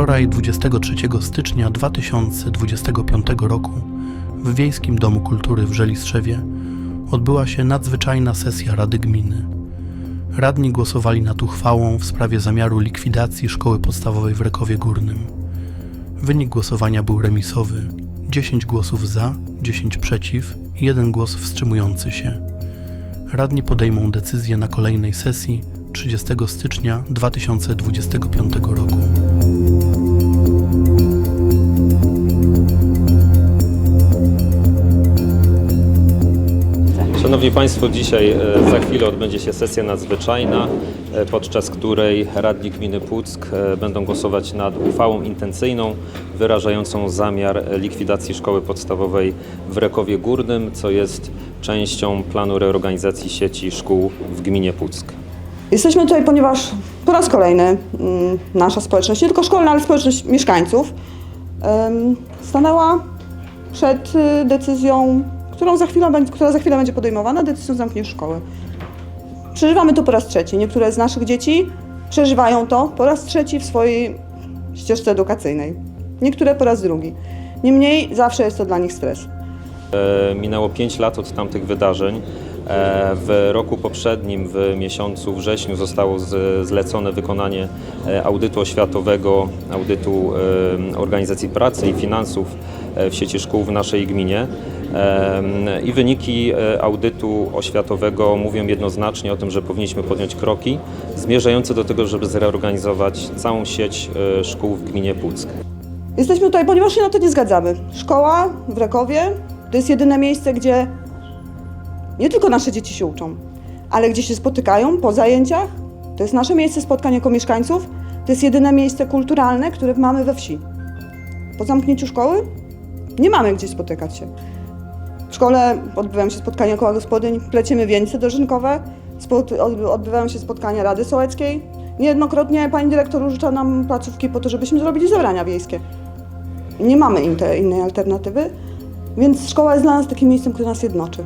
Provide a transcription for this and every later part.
Wczoraj, 23 stycznia 2025 roku, w Wiejskim Domu Kultury w Żelistrzewie odbyła się nadzwyczajna sesja Rady Gminy. Radni głosowali nad uchwałą w sprawie zamiaru likwidacji szkoły podstawowej w Rekowie Górnym. Wynik głosowania był remisowy: 10 głosów za, 10 przeciw i 1 głos wstrzymujący się. Radni podejmą decyzję na kolejnej sesji 30 stycznia 2025 roku. Szanowni Państwo, dzisiaj e, za chwilę odbędzie się sesja nadzwyczajna, e, podczas której radni gminy Puck e, będą głosować nad uchwałą intencyjną wyrażającą zamiar likwidacji szkoły podstawowej w Rekowie Górnym, co jest częścią planu reorganizacji sieci szkół w gminie Puck. Jesteśmy tutaj, ponieważ po raz kolejny mm, nasza społeczność, nie tylko szkolna, ale społeczność mieszkańców, stanęła przed y, decyzją, którą za chwilę, która za chwilę będzie podejmowana, decyzją zamknięcia szkoły. Przeżywamy to po raz trzeci. Niektóre z naszych dzieci przeżywają to po raz trzeci w swojej ścieżce edukacyjnej. Niektóre po raz drugi. Niemniej zawsze jest to dla nich stres. E, Minęło 5 lat od tamtych wydarzeń. E, W roku poprzednim, w miesiącu wrześniu, zostało zlecone wykonanie e, audytu oświatowego, audytu organizacji pracy i finansów w sieci szkół w naszej gminie. I wyniki e, audytu oświatowego mówią jednoznacznie o tym, że powinniśmy podjąć kroki zmierzające do tego, żeby zreorganizować całą sieć e, szkół w gminie Puck. Jesteśmy tutaj, ponieważ się na to nie zgadzamy. Szkoła w Rekowie to jest jedyne miejsce, gdzie nie tylko nasze dzieci się uczą, ale gdzie się spotykają po zajęciach. To jest nasze miejsce spotkań jako mieszkańców. To jest jedyne miejsce kulturalne, które mamy we wsi. Po zamknięciu szkoły nie mamy gdzie spotykać się. W szkole odbywają się spotkania koła gospodyń, pleciemy wieńce dożynkowe, odbywają się spotkania Rady Sołeckiej. Niejednokrotnie pani dyrektor użycza nam placówki po to, żebyśmy zrobili zebrania wiejskie. Nie mamy innej alternatywy, więc szkoła jest dla nas takim miejscem, które nas jednoczy.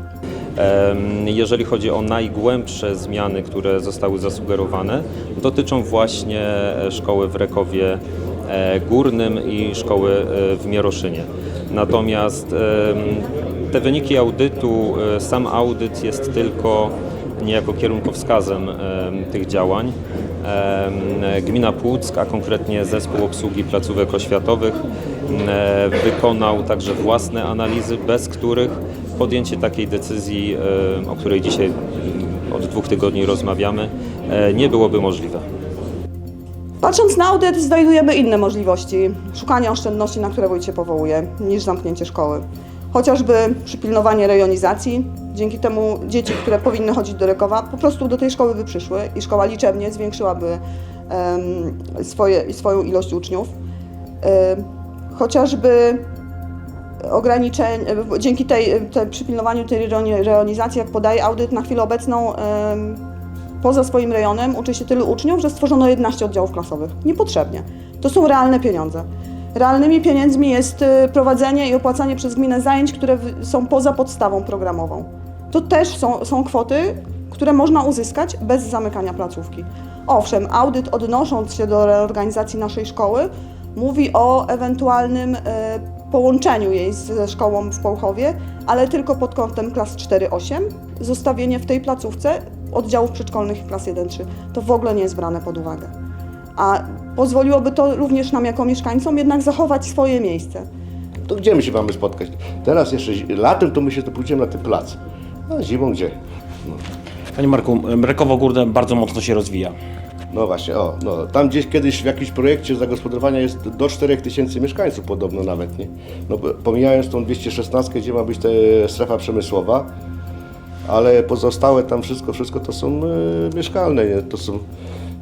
Jeżeli chodzi o najgłębsze zmiany, które zostały zasugerowane, dotyczą właśnie e, szkoły w Rekowie e, Górnym i szkoły e, w Mieroszynie. Natomiast te wyniki audytu, e, sam audyt jest tylko niejako kierunkowskazem em, tych działań. Em, Gmina Płuck, a konkretnie Zespół Obsługi Placówek Oświatowych e, wykonał także własne analizy, bez których podjęcie takiej decyzji, e, o której dzisiaj od dwóch tygodni rozmawiamy, e, nie byłoby możliwe. Patrząc na audyt, znajdujemy inne możliwości szukania oszczędności, na które wójt się powołuje, niż zamknięcie szkoły. Chociażby przypilnowanie rejonizacji. Dzięki temu dzieci, które powinny chodzić do Rekowa, po prostu do tej szkoły by przyszły i szkoła liczebnie zwiększyłaby em, swoje, swoją ilość uczniów. Em, chociażby ograniczeń, dzięki tej, tej przypilnowaniu tej rejoni- rejonizacji, jak podaje audyt, na chwilę obecną em, poza swoim rejonem uczy się tylu uczniów, że stworzono 11 oddziałów klasowych. Niepotrzebnie. To są realne pieniądze. Realnymi pieniędzmi jest y, prowadzenie i opłacanie przez gminę zajęć, które są poza podstawą programową. To też są, są kwoty, które można uzyskać bez zamykania placówki. Owszem, audyt odnosząc się do reorganizacji naszej szkoły mówi o ewentualnym y, połączeniu jej ze szkołą w Połchowie, ale tylko pod kątem klas 4-8, zostawienie w tej placówce oddziałów przedszkolnych i klas 1-3. To w ogóle nie jest brane pod uwagę. A pozwoliłoby to również nam jako mieszkańcom jednak zachować swoje miejsce. To gdzie my się mamy spotkać? Teraz jeszcze latem to my się to pójdziemy na ten plac. A zimą gdzie? No, Panie Marku, Mrekowo Górne bardzo mocno się rozwija. no właśnie, o, no, tam gdzieś kiedyś w jakimś projekcie zagospodarowania jest do 4 tysięcy mieszkańców podobno nawet, nie? No, pomijając tą 216, gdzie ma być ta strefa przemysłowa, ale pozostałe tam wszystko, wszystko to są e, mieszkalne, nie? To są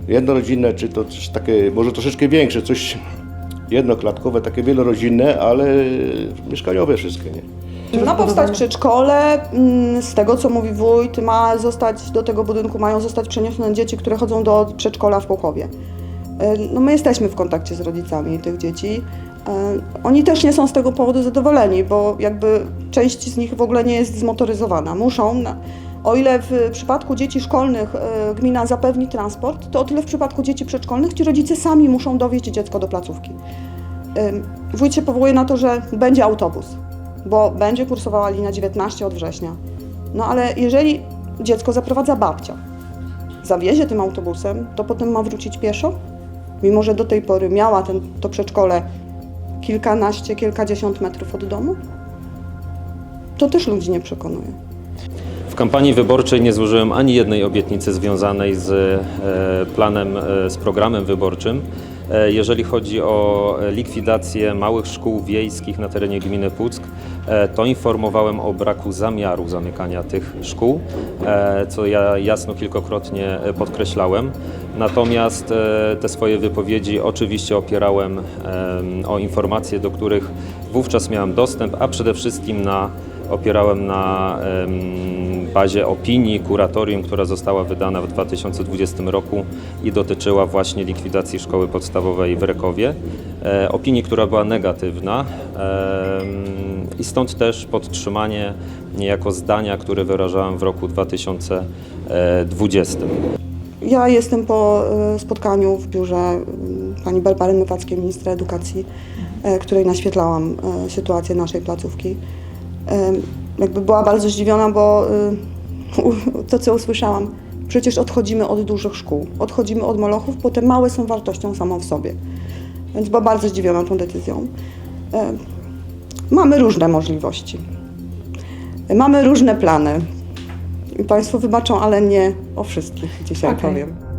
jednorodzinne, czy to też takie, może troszeczkę większe, coś jednoklatkowe, takie wielorodzinne, ale mieszkaniowe wszystkie, nie? Ma powstać przedszkole, mm, z tego co mówi wójt, ma zostać do tego budynku, mają zostać przeniesione dzieci, które chodzą do przedszkola w Połchowie. E, No my jesteśmy w kontakcie z rodzicami tych dzieci. E, Oni też nie są z tego powodu zadowoleni, bo jakby część z nich w ogóle nie jest zmotoryzowana. Muszą O ile w przypadku dzieci szkolnych e, gmina zapewni transport, to o tyle w przypadku dzieci przedszkolnych ci rodzice sami muszą dowieźć dziecko do placówki. Wójt się powołuje na to, że będzie autobus, bo będzie kursowała linia 19 od września. No ale jeżeli dziecko zaprowadza babcia, zawiezie tym autobusem, to potem ma wrócić pieszo? Mimo, że do tej pory miała ten, to przedszkole kilkanaście, kilkadziesiąt metrów od domu? To też ludzi nie przekonuje. W kampanii wyborczej nie złożyłem ani jednej obietnicy związanej z e, planem, e, z programem wyborczym. E, Jeżeli chodzi o likwidację małych szkół wiejskich na terenie gminy Puck, to informowałem o braku zamiaru zamykania tych szkół, co ja jasno kilkakrotnie e, podkreślałem. Natomiast e, te swoje wypowiedzi oczywiście opierałem em, o informacje, do których wówczas miałem dostęp, a przede wszystkim na opierałem na bazie opinii kuratorium, która została wydana w 2020 roku i dotyczyła właśnie likwidacji szkoły podstawowej w Rekowie. E, opinii, która była negatywna i stąd też podtrzymanie niejako zdania, które wyrażałem w roku 2020. Ja jestem po e, spotkaniu w biurze pani Barbary Nowackiej, ministra edukacji, e, której naświetlałam e, sytuację naszej placówki. Jakby była bardzo zdziwiona, bo to, co usłyszałam, przecież odchodzimy od dużych szkół, odchodzimy od molochów, bo te małe są wartością samą w sobie. Więc była bardzo zdziwiona tą decyzją. Mamy różne możliwości. Mamy różne plany. Państwo wybaczą, ale nie o wszystkich dzisiaj Okej. powiem.